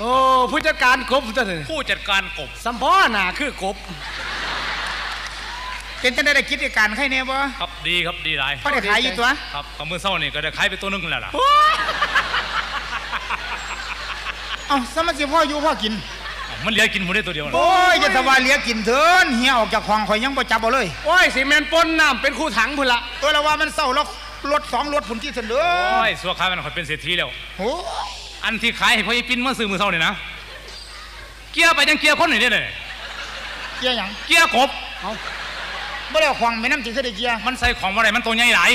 โอ้ผู้จัดการกบตัวนี้ผู้จัดการกบสัมพอหน่ะคือกบเป็นจังได้ได้คิดในการใครเนี่ยบ่ครับดีครับดีหลายพอได้ขายอยู่ตัวครับเอามือเศร้านี่ก็ได้ขายไปตัวหนึงแล้วล่ะเอ้าสมัครสิพ่ออยู่พ่อกินอ้าวมันเหลือกินหมดได้ตัวเดียวนะโอ้ยจะสบายเหลียกินเถินเฮียออกจากห้องข่อยยังบ่จับเอาเลยโอ้ยสีเมนปนน้ำเป็นคู่ถังพุ่นละตัวละว่ามันเศร้าแล้วรถสองรถผุนที่เสนอโอ้ยสัวขายมันข่อยเป็นเศรษฐีแล้วโอ้ อันที่ขายให้พ่อไอ้ปิ้นมาซื้อมือเศร้านี่นะเกียร์ไปยังเกียร์คนนี่เด้เลยเกียร์หยังเกียร์กบบ่ได้เอาควางแม่น้ำจิงคือได้เกียร์มันใส่ของอะไรมันตัวใหญ่หลาย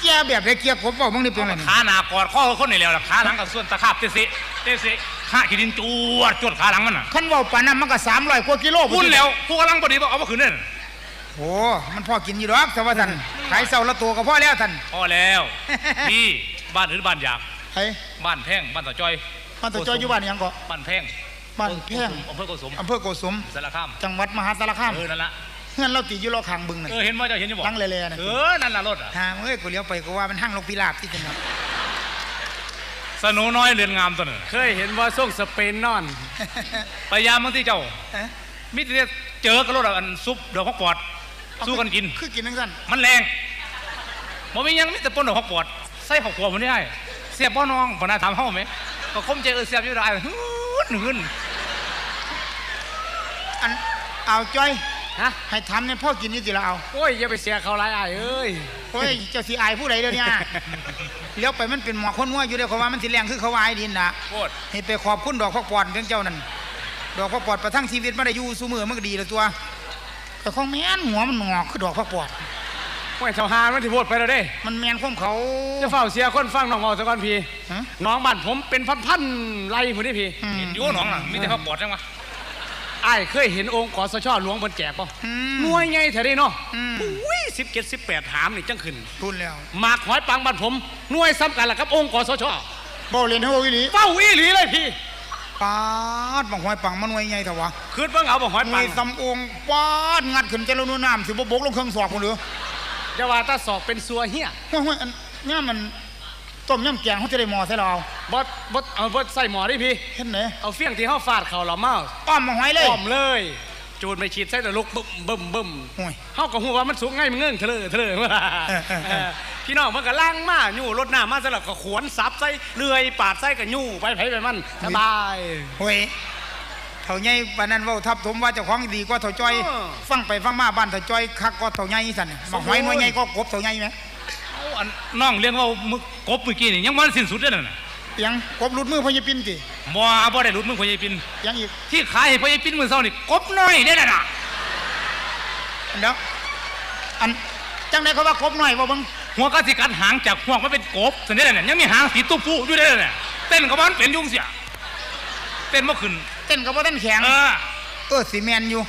เกียร์แบบได้เกียร์กบเว้ามึงนี่เป็นไงขาหน้ากอดข้อคนนี่แล้วล่ะขาหลังกับส่วนตะขาบเตะสิเตะสิขาขีดินจวดจวดขาหลังมันน่ะคันเว้าปานนั้นมันก็300กว่ากิโลพุ่นแล้วผู้กำลังพอดีบอกเอามาคืนนั่นโอ้มันพอกินอยู่ดอกแต่ว่าท่านขายเศร้าละตัวก็พอแล้วท่านพอแล้วพี่บ้านหรือบ้านอยาก เฮ้ยบ้านแพงบ้านต่อจอยบ้านตะจอยอยู่บ้านหยังก็บ้านแพงบ้านแพงอำเภอโกสุมอำเภอโกสุมสารคามจังหวัดมหาสารคามเออนั่นละเฮือนเราติดอยู่รอข้างบึงนั่นเออเห็นว่าเจ้าเห็นอยู่บอกหลังแล่ๆน่ะเออนั่นละรถอะหาเอ้ยกูเลี้ยวไปก็ว่ามันห้างลงพิราบที่จังหวัดสนุน้อยเรือนงามตัวนึงเคยเห็นว่าส่งสเปนนอนพยายามบางที่เจ้าเอ๊ะมิตรเจอกระรถอันซุปดอกฮอกปอดสู้กันกินคือกินทั้งสั้นมันแรงมันมีหยังมิแต่ปนดอกฮอกปอดใส่ข้าวขัวมันได้ เสียบบ่น้องพนาถามเฮาไหมก็คมใจเออเสียบอยู่ได้ฮึนฮึนอันเอาจ้อยฮะให้ทำเนี่ยพ่อกินนี่สิละเอาโอ้ยอย่าไปเสียเขาไรอ้ายเอ้ยโอ้ยเจ้าสีอายผู้ใดเดี๋ยวนี้เลี้ยวไปมันเป็นหมอกคนงัวอยู่เดียวเขาว่ามันสิแรงคือเขาวายดินนะโคตรให้ไปขอบคุณดอกพักปอดเพียงเจ้านั่นดอกพักปอดประทังชีวิตมาได้อยู่สู้มือมันก็ดีแล้วตัวแต่ของแม่นหัวมันงอกคือดอกพักปอด โอ้ยเท่าหามันที่พูดไปแล้วเด้ มันแมนของเขา จะเฝ้าเสียคนฟังน้องเมาสักก่อนพี่ฮะ น้องบ้านผมเป็นพันๆไรผู้นี้พี่อืมเห็นอยู่หนองน่ะมีแต่ฮอกปอดจังวะอ้ายเคยเห็นองค์กสชหลวงบนแจกป่ะอืม หน่วยไงแถวนี้เนาะอืมอุ้ยสิบเจ็ดสิบแปดหามนี่จังขึ้นทุนแล้วหมากหอยปังบ้านผมหน่วยซ้ำกันละครับองค์กสชเบาเรียนเท่าอีหลีเฝ้าอีหลีเลยพี่ปาดบังหอยปังมันหน่วยใหญ่เถอะวะคืนเบิ่งเอาบ่หอยหน่ปัวงยสำองค์ปาดงัดขึ้นเจริญน้ำสิบบกลงเครื่องสอบคนเหรือ จะว่าตาศอกเป็นสัวเฮียห้วยห้วยอันเนี่ยมันต้มยำแกงเขาจะได้หมอใส่เราเอาบ่บ่เอาบ่ใส่หมอดิพี่เห็นไหนเอาเฟี้ยงที่เฮาฟาดเข่าเราเมาอ้อมมาหอยเลยอ้อมเลย จูดไปฉีดใส่ตะลุกบึ้มบึ้มบึ้มโอ้ยเฮาก็ฮู้ว่ามันสูงไงมันเงื่องเถลอเถลอว่าเออเออเออพี่น้องมันก็ล้างมายู่รถน้ำมาซะแล้วก็ขวนสับใส่เลื่อยปาดใส่ก็ยู่ไปไผไปมันสบายโอ้ย เท่าใหญ่ปานนั้นเว้าทับถมว่าเจ้าของดีกว่าเท่าจ้อยเออฟังไปฟังมาบ้านเท่าจ้อยคักก็เท่าใหญ่สั่นน่ะมาหอยหน่วยใหญ่ก็กบเท่าใหญ่ไหมเอาอันน้องเลี้ยงว่ามึกกบเมื่อกี้นี่ยังมันสิ้นสุดเลยนั่นน่ะเปียงกบหลุดมือพญปินติบ่บ่ได้หลุดมือพ่อใหญ่ปินเปียงอีกที่ขายให้พ่อใหญ่ปินมือเศร้านี่กบน้อยได้อน่ะอันเด้ออันจังไดเขาว่ากบหน่อยบ่เบิ่งหัวกะสิกัดหางจากหัวมันเป็นกบสันนี่แหละยังมีหางสีตุ๊ปูอยู่ได้อเนี่ยเต้นกับมันเป็นยุงเสียเต้นบ่ขึ้น เต้นก็บ่ทันแข็งเออเออสิแม่นอยู่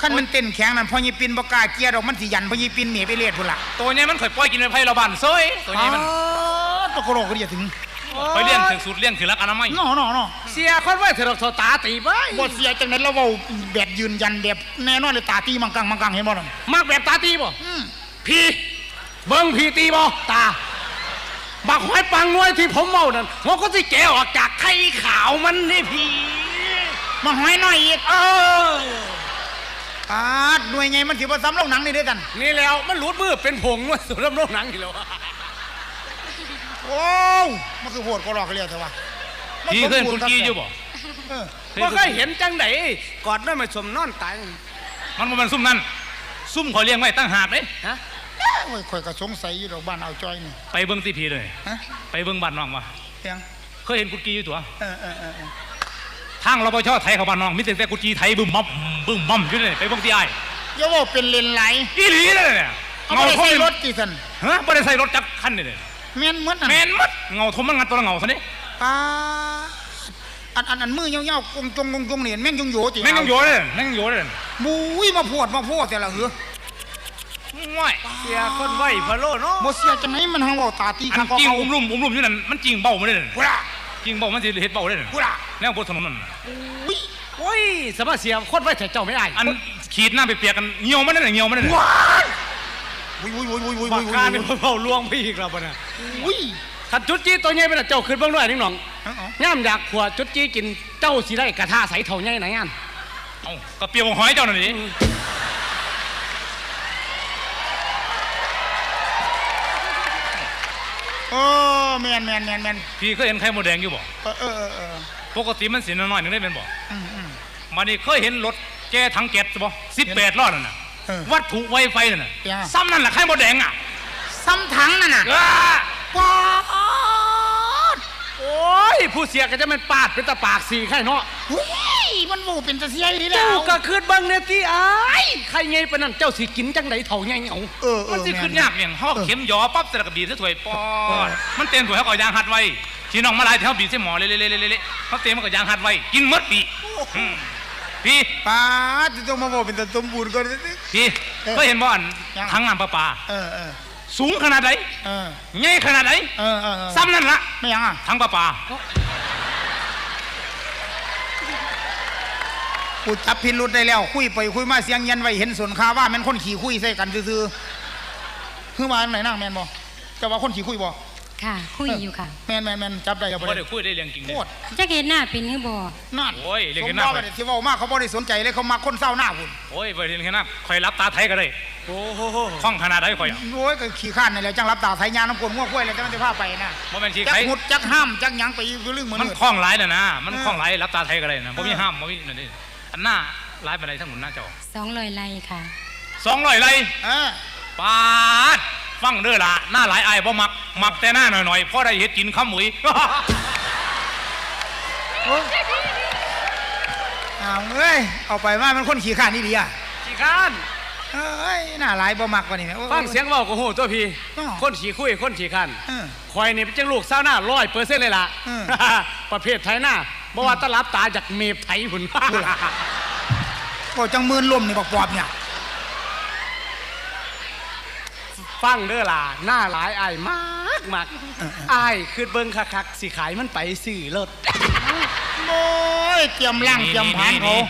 คันมันเต้นแข็งนั่นพญปินบ่กล้าเกลียดอกมันสิยันพญปินหนีไปเลียดพุ่นล่ะตัวนี้มันข่อยปล่อยกินไปไผ่เราบ้านซอยตัวนี้มันตะโกโรก็เดียวถึงข่อยเลี้ยงถึงสุดเลี้ยงถึงรักอนามัยน้อน้อน้อเสียคนไว้เถอะดอกเถาตาตีไปบ่เสียจังได๋เราเว้าแบบยืนยันแบบแน่นอนเลยตาตีมังกังมังกังเห็นบ่นั่นมากแบบตาตีบ่อืมพี่เบิ่งพี่ตีบ่ตาบักหอยปังน้อยที่ผมเมานั่นหัวก็สิแกะออกจากไข่ขาวมันนี่พี่ มาหอยหน่อยอีก เออปาดหน่วยไงมันสิบ่ซ้ำโรงหนังนี่เด้อกัน นี่แล้วมันหลุดมือเป็นผงด้วยสุดลำโลกหนังอีกแล้วโอ้วมันคือโหดก็รอกเรียกเถอะวะมันพี่สมเคยเห็นบูคุรณณ์รับกี้อยู่บ่เออบ่เคยเห็นจังไดกอดน้อยมาสมนอนตายมันบ่แมันซุ่มนั่นซุ่มข่อยเลี้ยงไว้ตั้งหากเด้ฮะโอ้ยข่อยก็สงสัยอยู่ดอกบ้านเอาจ้อยนี่ไปเบิ่งที่พีเลยฮะไปเบิ่งบ้านน้องมาเพียงเคยเห็นคุณกี้อยู่ตัว ทางรปภไทยเขาบ้านน้องมีแต่แต่กุจีไทยบึ้มบั่มบึ้มบั่มอยู่เลยไปเบิ่งที่ไอ้ายอย่าว่าเป็นเลนไหลอีหลีเลยเนี่ยเอาเงาไปทมใส่รถติสันฮะบ่ได้ใส่รถจักรคันนี่เลยแม่นหมดนั่นแม่นหมัดเงาทมมันงัดตัวละเงาซะนี่ปาดอันอันอันมือยาวๆกงจงกงจงนี่แม่งยงโยติแม่งยังโยเลยแม่งยังโยเลยบุ้ยมาพวดมาพวดแต่ละเหือง่อยเสียคนไว้พะโลเนาะบ่เสียจังไหนมันหังเว้าตาตีอัข้างนก็จริงเอาอุ้มลุ่มอุ้มลุ่มอยู่นั่นมันจริงเบ้ามาเลยนั่น กูล่ะจริงเบ้ามันสิเฮ็ดเบ้าเลยนั่นกูล่ะแนวบนถนนนั่นอุ้ยโอ้ยสมาเสียคนไว้แต่เจ้าไม่อายอันขีดหน้าไปเปียกกันเหี่ยวมันนั่นน่ะเหี่ยวมันนั่นน่ะว้ายอุ้ยอุ้ยอุ้ยอุ้ยอุ้ยบัอุ้กยการนี่เฝ้าลวงไปอีกแล้วปะเนี่ยอุ้ยขัดจุดจี้ตัวใหญ่เป็นเจ้าขึ้นเบิ่งด้วยนิ่งหนองเอาเอาย่ามอยากขวดจุดจี้กินเจ้าสิได้กระทาใสเท่าใหญ่ไหนอันเอ้าก็เปรียวของหอยเจ้าหน่อยดิโอ้ แมนแมนแมนแมนพี่เคยเห็นไข่มดแดงอยู่บ่เออเออเออเออปกติมันสีน้อยๆหนึงได้เป็นบ่อืมอืมมานี่เคยเห็นรถแก้ถังแก๊สบ่สิบแปดล้อนั่นน่ะเออวัตถุไวไฟนั่นน่ะยังไงซ้ำนั่นแหละไข่มดแดงอะซ้ำถังนั่นน่ะอ้าปอดโอ้ยผู้เสียก็จะเป็นปาดเป็นตะปากสีไข่เนาะเฮ้ย มันโมเป็นตะเสียดีแล้เจ้าวก็คืดเบังเนี่ยที่อ้ายใครไงปานนั้นเจ้าสิกินจังไดเท่าไงเอาเออเอมันอสิแม่ขึ้นยากอย่างห่อเข็มหยอปั๊บแต่ละกระบีซะถวยปอดมันเต็มถวยเขาก็ยางหัดไว้ที่น้องมาลายแถวบีบใส่หมอเละๆๆๆๆเขาเต็มมันก็ยางหัดไว้กินหมดปีอืมพี่ป้าดจะต้องมาโมเป็นตะสมบูรณ์ก็พี่เคยเห็นบ่อันยังทั้งน้ำประปาเออเออสูงขนาดไหนเออใหญ่ขนาดไหนเออเออเออซ้ำนั่นละไม่ยังอะทั้งประปา กูจับพิรุษได้แล้ว คุยไปคุยมาเสียงเย็นไว้เห็นส่วนคาว่าแมันคนขี่คุยใส่กันซื่อๆคือว่าอันไหนนั่งแมนบ่จะว่าคนขี่คุยบ่ค่ะ คุยอยู่ค่ะ แมนแมนแมนจับได้แล้วบ่บ่ได้ได้คุยได้เรื่องจริงโคเลยตรจะเห็นหน้าเป็นหรือบ่นั่นโอ้ยเรียกสเห็มนหน้าบ่ไปที่เว้ามากเขาบ่ได้สนใจเลยเขามาคนเศร้าหน้าพุ่นโอ้ยบ่ได้เห็นแค่นั้นคอยรับตาไทยก็ได้โอ้โหคล่องขนาดไหนคอยอะโอ้ยก็ขี่ข้านนี่แหละจังรับตาไทยยาน้ำกลง่วงกล้วยอะไรจังมันจะพาไปนะบ่แม่นสิจักใครหุดจักห้ามจักหยังไปอยู่เรื่องเหมือนมันเดิมคล่องหลายน่ะนะมันเออคล่องหลายรับตาไทยก็ได้นะบ่มีเออห้ามบ่มีนั่นนี่ อันหน้าหลายปานใดทั้งหมดหน้าจอสองลอยไล่ค่ะ200ไร่เออปาดฟังเด้อล่ะหน้าหลายอายบ่มักมักแต่หน้าหน่อยๆพอได้เฮ็ดกินข้าวหมุยเอาเอ้ยเอาไปว่ามันคนขี่ข้านนี่ดีอะขี้ข้านเอ้ยน่าหลายบ่มักกว่านี่แหมโอ้ฟังเสียงเว้าก็โหตัวพี่อ้อคนขี่คุยคนขี่ข้านเออคอยนี่เป็นจังลูกเศร้าวหน้าร้อยเปอร์เซ็นต์เลยล่ะอืมประเภทไทยหน้า บ่ว่าตะลับตาจากเมฟไทยหุ่นก็จังมืนลมนี่บอกปอบเนี่ยฟังเด้อล่ะหน้าหลายอายมากมากอายคือเบิ่งคักๆสิขายมันไปซื้อรถโอ้ยเตรียมร่างเตรียมผานเขานี่